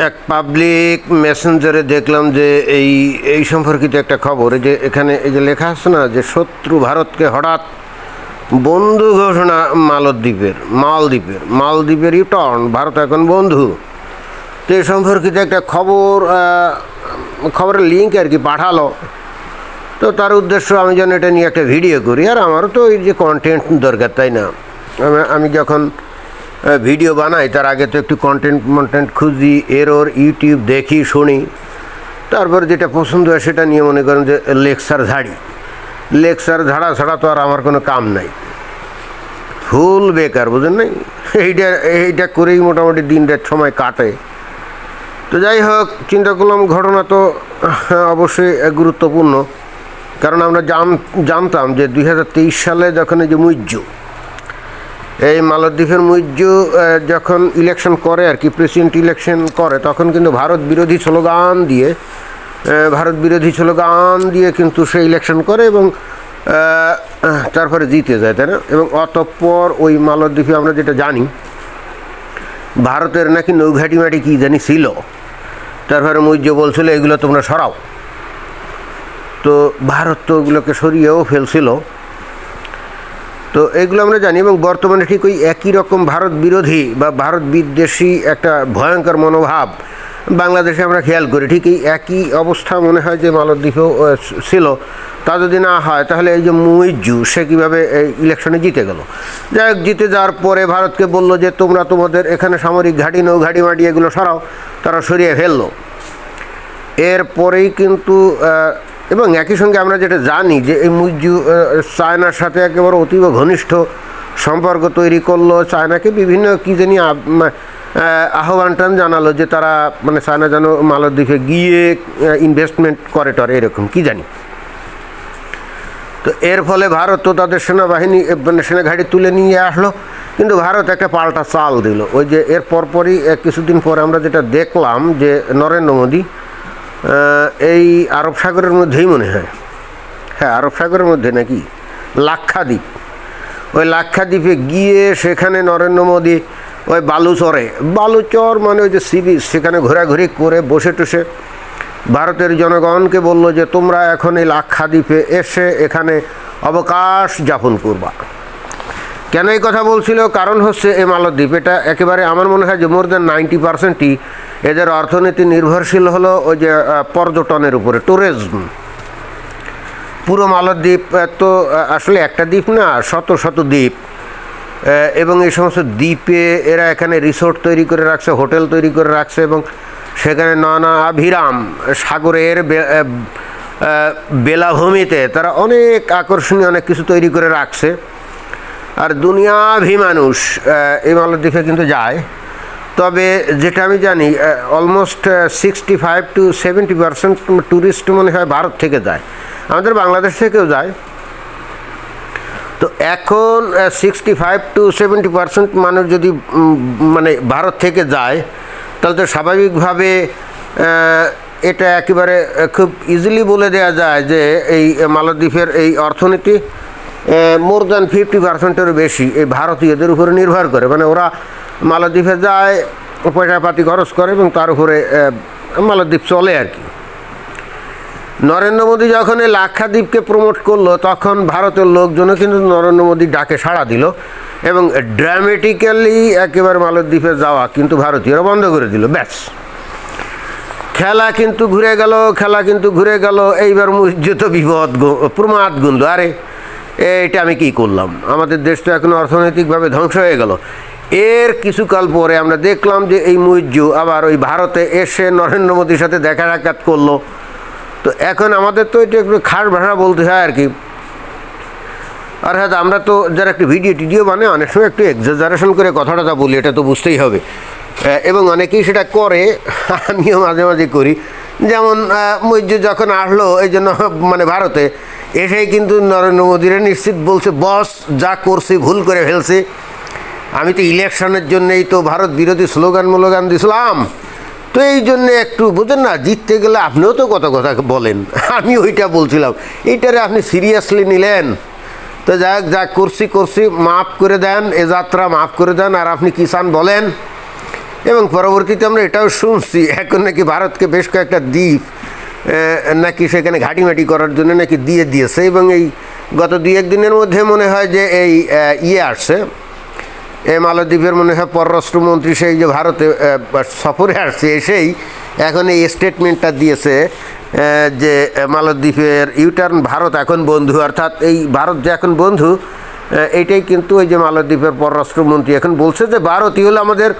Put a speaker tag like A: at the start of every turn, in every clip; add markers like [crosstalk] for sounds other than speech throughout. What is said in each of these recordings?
A: এক পাবলিক মেসেঞ্জারে দেখলাম যে এই এই সম্পর্কিত একটা খবর, এই যে এখানে এই যে লেখা আছে না যে শত্রু ভারতকে হঠাৎ বন্ধু ঘোষণা মালদ্বীপের মালদ্বীপের মালদ্বীপের ইউটার্ন ভারত এখন বন্ধু। তো এই সম্পর্কিত একটা খবর খবরের লিঙ্ক আর কি পাঠালো। তো তার উদ্দেশ্য আমি যেন এটা নিয়ে একটা ভিডিও করি। আর আমারও তো এই যে কন্টেন্ট দরকার, তাই না? আমি- যখন ভিডিও বানাই, তার আগে তো একটু কন্টেন্ট কন্টেন্ট খুঁজি এর ওর ইউটিউব দেখি, শুনি। তারপর যেটা পছন্দ হয় সেটা নিয়ে মনে করেন যে লেকচার ঝাড়ি। লেকচার ঝাড়া ছাড়া তো আর আমার কোনো কাম নাই। ফুল বেকার বুঝেন নাই? এইটা এইটা করেই মোটামুটি দিন রাত সময় কাটে। তো যাই হোক, চিন্তা করলাম ঘটনা তো অবশ্যই গুরুত্বপূর্ণ। কারণ আমরা জান, জানতাম যে দুই হাজার তেইশ সালে যখন এই যে মুইজ্জু এই মালদ্বীপের আহ, যখন ইলেকশন করে আর কি প্রেসিডেন্ট ইলেকশন করে তখন কিন্তু ভারত বিরোধী স্লোগান দিয়ে ভারত বিরোধী স্লোগান দিয়ে কিন্তু সে ইলেকশন করে এবং তারপরে জিতে যায় তাই না? এবং অতঃপর ওই মালদ্বীপে আমরা যেটা জানি ভারতের নাকি নৌঘাটি মাটি কী জানি ছিল। তারপরে মৈর্য বলছিল এগুলো তোমরা সরাও। তো ভারত তো ওগুলোকে সরিয়েও ফেলছিল। তো এগুলো আমরা জানি এবং বর্তমানে ঠিক ওই একই রকম ভারত বিরোধী বা ভারত বিদ্বেষী একটা ভয়ঙ্কর মনোভাব বাংলাদেশে আমরা খেয়াল করি। ঠিক এই একই অবস্থা মনে হয় যে মালদ্বীপেও ছিল। তা যদি না হয়, তাহলে এই যে মুইজ্জু, সে কীভাবে এই ইলেকশনে জিতে গেল? যাই হোক, জিতে যাওয়ার পরে ভারতকে বলল যে, তোমরা তোমাদের এখানে সামরিক ঘাঁটি নৌ ঘাঁটি মাটি এগুলো সরাও, তারা সরিয়ে ফেলল। এরপরেই কিন্তু এবং একই সঙ্গে আমরা যেটা জানি যে এই মুজু চায়নার সাথে একেবারে অতীব ঘনিষ্ঠ সম্পর্ক তৈরি করল। চায়নাকে বিভিন্ন কী জানি আহ্বান টান জানালো যে তারা মানে চায়না যেন মালদ্বীপে গিয়ে ইনভেস্টমেন্ট করে টরে, এরকম, কি জানি। তো এর ফলে ভারত তো তাদের সেনাবাহিনী মানে সেনাঘাঁটি তুলে নিয়ে আসলো, কিন্তু ভারত একটা পাল্টা চাল দিল। ওই যে এর পরপরই কিছুদিন পরে আমরা যেটা দেখলাম যে নরেন্দ্র মোদী এই আরব সাগরের মধ্যেই মনে হয়। হ্যাঁ আরব সাগরের মধ্যে নাকি? লাক্ষাদ্বীপ। ওই লাক্ষাদ্বীপে গিয়ে সেখানে নরেন্দ্র মোদী ওই বালুচরে, বালুচর মানে ওই যে সিবিচ সেখানে ঘোরাঘুরি করে বসে টসে ভারতের জনগণকে বলল যে, তোমরা এখন এই লাক্ষাদ্বীপে এসে এখানে অবকাশ যাপন করবা। কেন এই কথা বলছিল? কারণ হচ্ছে এই মালদ্বীপ, এটা একেবারে আমার মনে হয় যে মোর দ্যান নাইনটি পার্সেন্টই এদের অর্থনীতি নির্ভরশীল হলো ওই যে পর্যটনের উপরে ট্যুরিজম পুরো মালদ্বীপ তো আসলে একটা দ্বীপ না, শত শত দ্বীপ। এবং এই সমস্ত দ্বীপে এরা এখানে রিসোর্ট তৈরি করে রাখছে হোটেল তৈরি করে রাখছে এবং সেখানে নানা আভিরাম সাগরের বেলাভূমিতে তারা অনেক আকর্ষণীয়, অনেক কিছু তৈরি করে রাখছে। আর দুনিয়াভি মানুষ এই মালদ্বীপে কিন্তু যায়। তবে যেটা আমি জানি almost sixty five to seventy percent tourist মনে হয় ভারত থেকে যায়। আমাদের বাংলাদেশ থেকেও যায়। তো এখন sixty five to seventy percent মানুষ যদি মানে ভারত থেকে যায়, তাহলে তো স্বাভাবিকভাবে এটা একেবারে খুব ইজিলি বলে দেওয়া যায় যে এই মালদ্বীপের এই অর্থনীতি মোর দ্যান ফিফটি পার্সেন্টেরও বেশি এই ভারতীয়দের উপরে নির্ভর করে। মানে ওরা মালদ্বীপে যায় পয়সাপাতি খরচ করে এবং তার উপরে মালদ্বীপ চলে আর কি। নরেন্দ্র মোদী যখন এই লাক্ষাদ্বীপকে প্রমোট করল, তখন ভারতের লোকজনও কিন্তু নরেন্দ্র মোদীর ডাকে সাড়া দিল এবং ড্রামেটিক্যালি একেবারে মালদ্বীপে যাওয়া কিন্তু ভারতীয়রা বন্ধ করে দিল, ব্যাস। খেলা কিন্তু ঘুরে গেল, খেলা কিন্তু ঘুরে গেল, এইবার মুজ্জিত বিপদ প্রমাদ গুনল। আরে, এইটা আমি কি করলাম? আমাদের দেশ তো এখন অর্থনৈতিকভাবে ধ্বংস হয়ে গেল। এর কিছুকাল পরে আমরা দেখলাম যে এই মুজ্জু আবার ওই ভারতে এসে নরেন্দ্র মোদীর সাথে দেখা সাক্ষাৎ করল। তো এখন আমাদের তো এটা একটু খাস ভাষা বলতে হয় আর কি। আর হ্যাঁ আমরা তো যারা একটু ভিডিও টিডিও মানে অনেক সময় একটু এক্সাজারেশন করে কথাটা বলি, এটা তো বুঝতেই হবে। এবং অনেকেই সেটা করে, আমিও মাঝে মাঝে করি। যেমন মৈর্য যখন আসলো, এই জন্য মানে ভারতে, এসেই কিন্তু নরেন্দ্র মোদীরা নিশ্চিত বলছে, বস, যা করছি, ভুল করে ফেলছে। আমি তো ইলেকশনের জন্যই তো ভারত বিরোধী স্লোগান মোলোগান দিছিলাম। তো এই জন্য একটু বুঝেন না, জিততে গেলে আপনিও তো কত কথা বলেন, আমি ওইটা বলছিলাম। এইটারে আপনি সিরিয়াসলি নিলেন। তো যাক যা করছি করছি, মাফ করে দেন, এ যাত্রা মাফ করে দেন, আর আপনি কিষান বলেন। এবং পরবর্তীতে আমরা এটাও শুনছি, এখন নাকি ভারতকে বেশ কয়েকটা দ্বীপ নাকি সেখানে ঘাটিমাটি করার জন্য নাকি দিয়ে দিয়েছে। এবং এই গত দুই একদিনের মধ্যে মনে হয় যে এই ইয়ে আসছে। এই মালদ্বীপের মনে হয় পররাষ্ট্রমন্ত্রী সেই যে ভারতে সফরে আসছে এসেই এখন এই স্টেটমেন্টটা দিয়েছে যে মালদ্বীপের ইউটার্ন ভারত এখন বন্ধু অর্থাৎ এই ভারত যে এখন বন্ধু আহ, এইটাই কিন্তু ওই যে মালদ্বীপের পররাষ্ট্রমন্ত্রী এখন বলছে যে ভারতই হলো আমাদের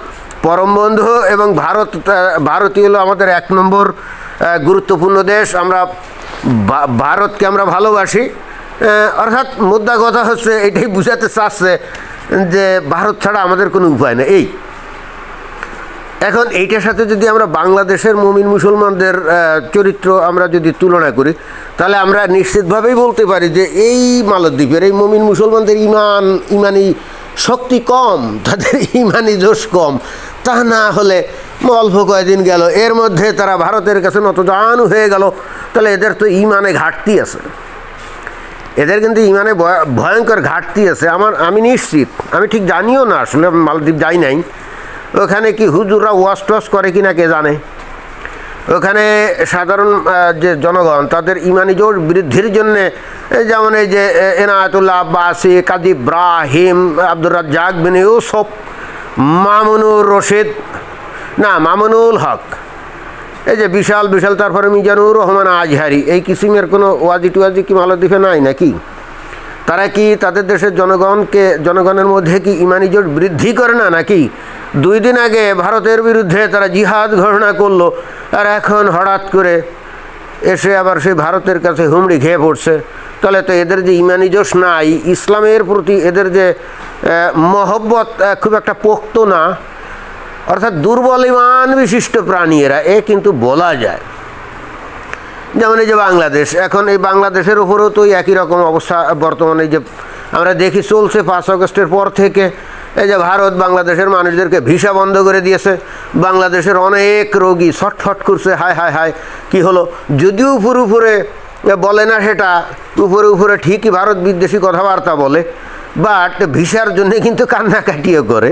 A: পরম বন্ধু এবং ভারত ভারতই হলো আমাদের এক নম্বর গুরুত্বপূর্ণ দেশ। আমরা ভারতকে আমরা ভালোবাসি। অর্থাৎ মুদ্রা কথা হচ্ছে, এটাই বুঝাতে চাচ্ছে যে ভারত ছাড়া আমাদের কোনো উপায় নেই। এই, এখন এইটার সাথে যদি আমরা বাংলাদেশের মমিন মুসলমানদের চরিত্র আমরা যদি তুলনা করি, তাহলে আমরা নিশ্চিতভাবেই বলতে পারি যে এই মালদ্বীপের এই মমিন মুসলমানদের ইমান, ইমানি শক্তি কম, তাদের ইমানি জোশ কম। তা না হলে অল্প কয়েকদিন গেল, এর মধ্যে তারা ভারতের কাছে নতজানু হয়ে গেল, তাহলে এদের তো ইমানে ঘাটতি আছে। এদের কিন্তু ইমানে ভয়- ভয়ঙ্কর ঘাটতি আছে। আমার, আমি নিশ্চিত, আমি ঠিক জানিও না, আসলে মালদ্বীপ যাই নাই। ওখানে কি হুজুররা ওয়াশ টোয়াশ করে কি না কে জানে? ওখানে সাধারণ যে জনগণ, তাদের ইমানি জোর বৃদ্ধির জন্যে যেমন এই যে এনায়েতুল্লাহ আব্বাসি, কাজী ইব্রাহিম, আব্দুর রাজ্জাক বিন ইউসুফ, মামুনুর রশিদ, না, মামুনুল হক। এই যে বিশাল বিশাল, তারপরে মিজানুর রহমান আজহারি, এই কিসিমের কোনো ওয়াজি টুয়াজি কি মালদ্বীপে নাই নাকি? তারা কি তাদের দেশের জনগণকে, জনগণের মধ্যে কি ইমানি জোট বৃদ্ধি করে না নাকি? দুই দিন আগে ভারতের বিরুদ্ধে তারা জিহাদ ঘোষণা করল, আর এখন হঠাৎ করে এসে আবার সেই ভারতের কাছে হুমড়ি খেয়ে পড়ছে। তাহলে তো এদের যে ইমানি জোশ নাই, ইসলামের প্রতি এদের যে মহব্বত খুব একটা পোক্ত না। অর্থাৎ দুর্বল ইমান বিশিষ্ট প্রাণী এরা এ কিন্তু বলা যায়। যেমন এই যে বাংলাদেশ, এখন এই বাংলাদেশের উপরেও তো একই রকম অবস্থা বর্তমানে যে আমরা দেখি চলছে পাঁচ আগস্টের পর থেকে, এই যে ভারত বাংলাদেশের মানুষদেরকে ভিসা বন্ধ করে দিয়েছে, বাংলাদেশের অনেক রোগী ছটফট করছে, হায় হায় হায়, কি হলো? যদিও উপরে উপরে বলে না সেটা, উপরে উপরে ঠিকই ভারত বিদ্বেষী কথাবার্তা বলে বাট ভিসার জন্য কিন্তু কান্নাকাটিও করে।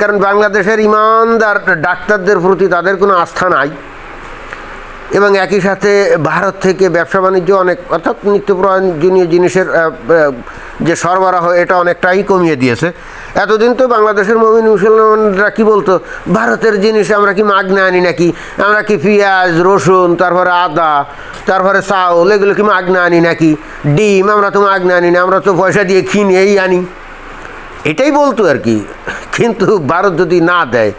A: কারণ বাংলাদেশের ইমানদার ডাক্তারদের প্রতি তাদের কোনো আস্থা নাই। এবং একই সাথে ভারত থেকে ব্যবসা বাণিজ্য অনেক, অর্থাৎ নিত্য প্রয়োজনীয় জিনিসের যে সরবরাহ, এটা অনেকটাই কমিয়ে দিয়েছে। এতদিন তো বাংলাদেশের মমিন মুসলমানরা কি বলতো, ভারতের জিনিস আমরা কি মাগনা আনি নাকি? আমরা কি পেঁয়াজ, রসুন, তারপরে আদা, তারপরে চাউল, এগুলো কি মাগনা আনি নাকি? ডিম, আমরা তো মাগনা আনি না, আমরা তো পয়সা দিয়ে কিনে এই আনি। এটাই বলতো আর কি। কিন্তু ভারত যদি না দেয়,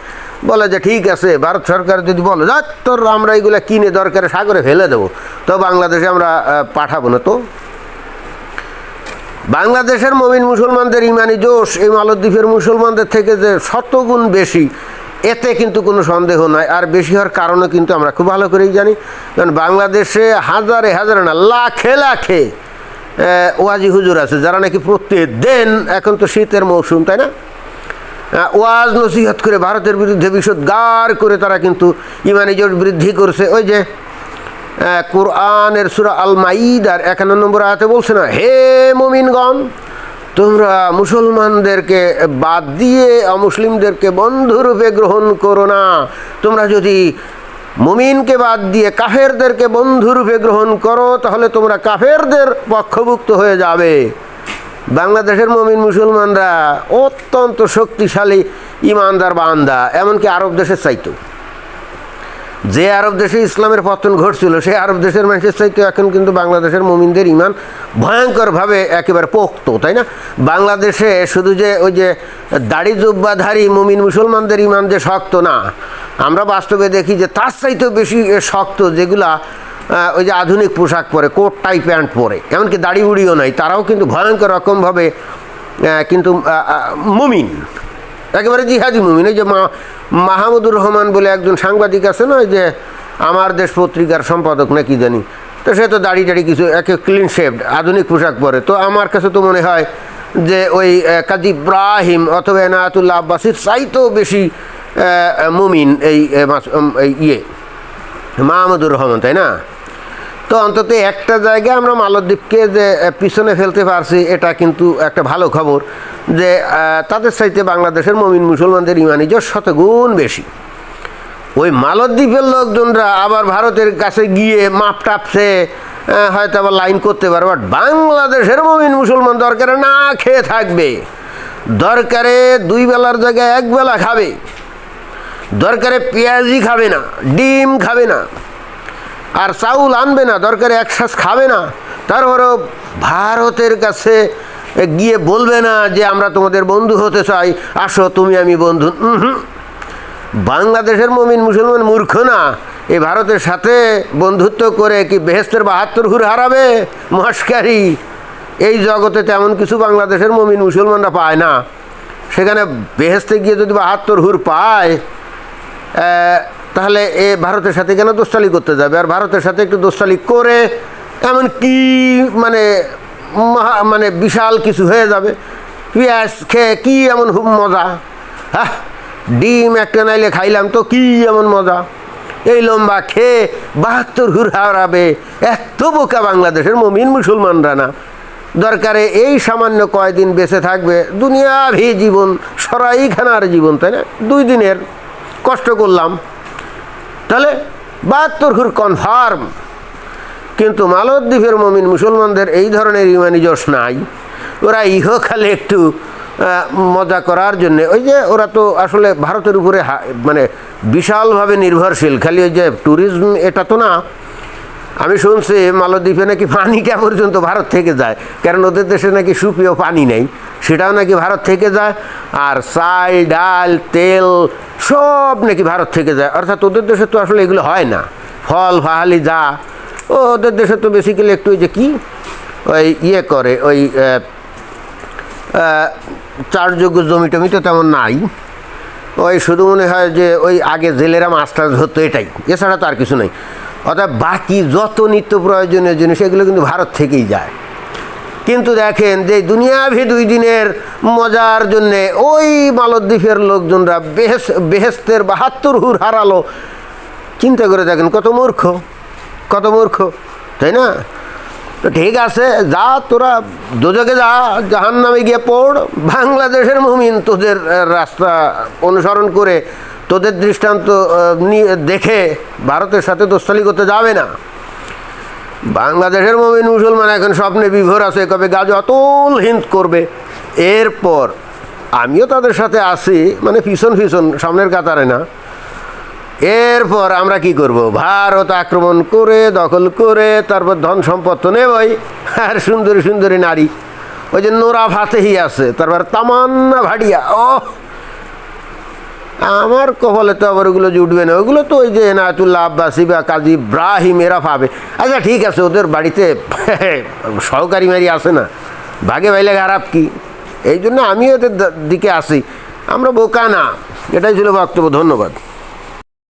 A: বলে যে ঠিক আছে, ভারত সরকার যদি বলো, যা তোর আমরা এগুলো কিনে দরকারে সাগরে ফেলে দেবো, তো বাংলাদেশে আমরা পাঠাবো না তো। বাংলাদেশের মমিন মুসলমানদের ইমানি জোশ, এই মালদ্বীপের মুসলমানদের থেকে যে শতগুণ বেশি, এতে কিন্তু কোনো সন্দেহ নয় আর বেশি হওয়ার কারণও কিন্তু আমরা খুব ভালো করেই জানি। কারণ বাংলাদেশে হাজারে হাজারে না, লাখে লাখে ওয়াজি হুজুর আছে, যারা নাকি প্রত্যেক দিন এখন তো শীতের মৌসুম, তাই না? ওয়াজ নসিহত করে ভারতের বিরুদ্ধে বিষোদ্গার করে তারা কিন্তু ইমানি জোট বৃদ্ধি করছে। ওই যে কোরআনের সুরা আল মাইদার একান্ন নম্বর আয়াতে বলছে না, হে মুমিনগণ, তোমরা মুসলমানদেরকে বাদ দিয়ে অমুসলিমদেরকে বন্ধুরূপে গ্রহণ করো না। তোমরা যদি মুমিনকে বাদ দিয়ে কাফেরদেরকে বন্ধুরূপে গ্রহণ করো, তাহলে তোমরা কাফেরদের পক্ষভুক্ত হয়ে যাবে। বাংলাদেশের মমিন মুসলমানরা অত্যন্ত শক্তিশালী, ইমানদার বান্দা, এমনকি আরব দেশের চাইতো যে আরব দেশে ইসলামের পতন ঘটছিল সেই আরব দেশের মানুষের চাইতে এখন কিন্তু বাংলাদেশের মুমিনদের ইমান ভয়ঙ্করভাবে একেবারে পোক্ত, তাই না? বাংলাদেশে শুধু যে ওই যে দাড়ি জুব্বাধারী মুমিন মুসলমানদের ইমান যে শক্ত না, আমরা বাস্তবে দেখি যে তার চাইতেও বেশি শক্ত যেগুলা ওই যে আধুনিক পোশাক পরে কোট টাই প্যান্ট পরে, এমনকি দাড়ি উড়িও নাই, তারাও কিন্তু ভয়ঙ্কর রকমভাবে কিন্তু মুমিন। একেবারে জিহাদি মুমিন। ওই যে মাহমুদুর রহমান বলে একজন সাংবাদিক আছে না যে আমার দেশ পত্রিকার সম্পাদক নাকি জানি, তো সে তো দাড়ি টাড়ি কিছু একে ক্লিন শেভড আধুনিক পোশাক পরে। তো আমার কাছে তো মনে হয় যে ওই কাজী ইব্রাহিম অথবা এনায়াতুল্লাহ আব্বাসির চাইতেও বেশি মুমিন এই এই ইয়ে মাহমুদুর রহমান, তাই না? তো অন্তত একটা জায়গায় আমরা মালদ্বীপকে যে পিছনে ফেলতে পারছি, এটা কিন্তু একটা ভালো খবর যে তাদের চাইতে বাংলাদেশের মমিন মুসলমানদের ইমানি শতগুণ বেশি। ওই মালদ্বীপের লোকজনরা আবার ভারতের কাছে গিয়ে মাপ টাপছে হয়তো আবার লাইন করতে পারে বাট বাংলাদেশের মমিন মুসলমান দরকারে না খেয়ে থাকবে। দরকারে দুই বেলার জায়গায় এক বেলা খাবে। দরকারে পেঁয়াজি খাবে না, ডিম খাবে না। আর চাউল আনবে না, দরকারে এক শ্বাস খাবে না। তারপরেও ভারতের কাছে গিয়ে বলবে না যে, আমরা তোমাদের বন্ধু হতে চাই, আসো তুমি, আমি বন্ধু। বাংলাদেশের মমিন মুসলমান মূর্খ না। এই ভারতের সাথে বন্ধুত্ব করে কি বেহেস্তের বাহাত্তর হুর হারাবে? মস্কারি এই জগতে তেমন কিছু বাংলাদেশের মমিন মুসলমানরা পায় না। সেখানে বেহেস্তে গিয়ে যদি বাহাত্তর হুর পায় তাহলে এ ভারতের সাথে কেন দোস্তালি করতে যাবে? আর ভারতের সাথে একটু দোস্তালি করে এমন কি মানে মহা মানে বিশাল কিছু হয়ে যাবে? পেঁয়াজ খেয়ে কী এমন খুব মজা? হ্যাঁ ডিম একটা নাইলে খাইলাম তো কি এমন মজা? এই লম্বা খেয়ে বাহাত্তর হুর হারাবে এত বোকা বাংলাদেশের মমিন মুসলমানরা না। দরকারে এই সামান্য কয়দিন বেঁচে থাকবে দুনিয়াভি জীবন, সরাইখানার জীবন, তাই না? দুই দিনের কষ্ট করলাম। তাহলে বাহাত্তর ঘুর কনফার্ম কিন্তু মালদ্বীপের মমিন মুসলমানদের এই ধরনের ইমানি জোশ নাই। ওরা ইহকালে একটু মজা করার জন্যে, ওই যে ওরা তো আসলে ভারতের উপরে মানে বিশালভাবে নির্ভরশীল। খালি ওই যে ট্যুরিজম এটা তো না। আমি শুনছি মালদ্বীপে নাকি পানিটা পর্যন্ত ভারত থেকে যায়? কারণ ওদের দেশে নাকি সুপেয় পানি নেই। সেটাও নাকি ভারত থেকে যায়। আর চাল, ডাল, তেল সব নাকি ভারত থেকে যায়। অর্থাৎ ওদের দেশে তো আসলে এগুলো হয় না। ফল ফাহালি যা। ওদের দেশে তো বেসিক্যালি একটু ওই যে কি? ওই ইয়ে করে, ওই চারযোগ্য জমি টমি তো তেমন নাই। ওই শুধু মনে হয় যে ওই আগে জেলেরা মাছ টাছ ধরতো এটাই। এছাড়া তো আর কিছু নেই। অর্থাৎ বাকি যত নিত্য প্রয়োজনীয় জিনিস, এগুলো কিন্তু ভারত থেকেই যায়। কিন্তু দেখেন যে দুনিয়াভি দুই দিনের মজার জন্যে ওই মালদ্বীপের লোকজনরা বেহেস বেহেস্তের বাহাত্তর হুর হারালো। চিন্তা করে দেখেন কত মূর্খ কত মূর্খ, তাই না? তো ঠিক আছে, যা তোরা দোজকে যা জাহান নামে গিয়ে পড়, বাংলাদেশের মুমিন তোদের রাস্তা অনুসরণ করে তোদের দৃষ্টান্ত নিয়ে দেখে ভারতের সাথে দোস্তালি করতে যাবে না। বাংলাদেশের মমিন মুসলমান এখন স্বপ্নে বিভোর আছে, কবে গাজ অতল হিন্দ করবে। এরপর আমিও তাদের সাথে আছি মানে পিছন পিছন সামনের কাতারে না। এরপর আমরা কি করব? ভারত আক্রমণ করে, দখল করে, তারপর ধন সম্পদ তো নেবই, আর সুন্দরী সুন্দরী নারী। ওই যে নোরা ফাতেহি আছে, তারপর তামান্না ভাড়িয়া ও আমার কপালে তো আবার ওগুলো জুটবে না, ওগুলো তো ওই যে এনায়তুল্লাহ আব্বাসি বা কাজী ইব্রাহিম এরা পাবে। আচ্ছা ঠিক আছে, ওদের বাড়িতে [laughs] সহকারী মারি আসে না? ভাগে ভাইলে খারাপ কি? এই জন্য আমি ওদের দিকে আসি। আমরা বোকা না। এটাই ছিল বক্তব্য, ধন্যবাদ।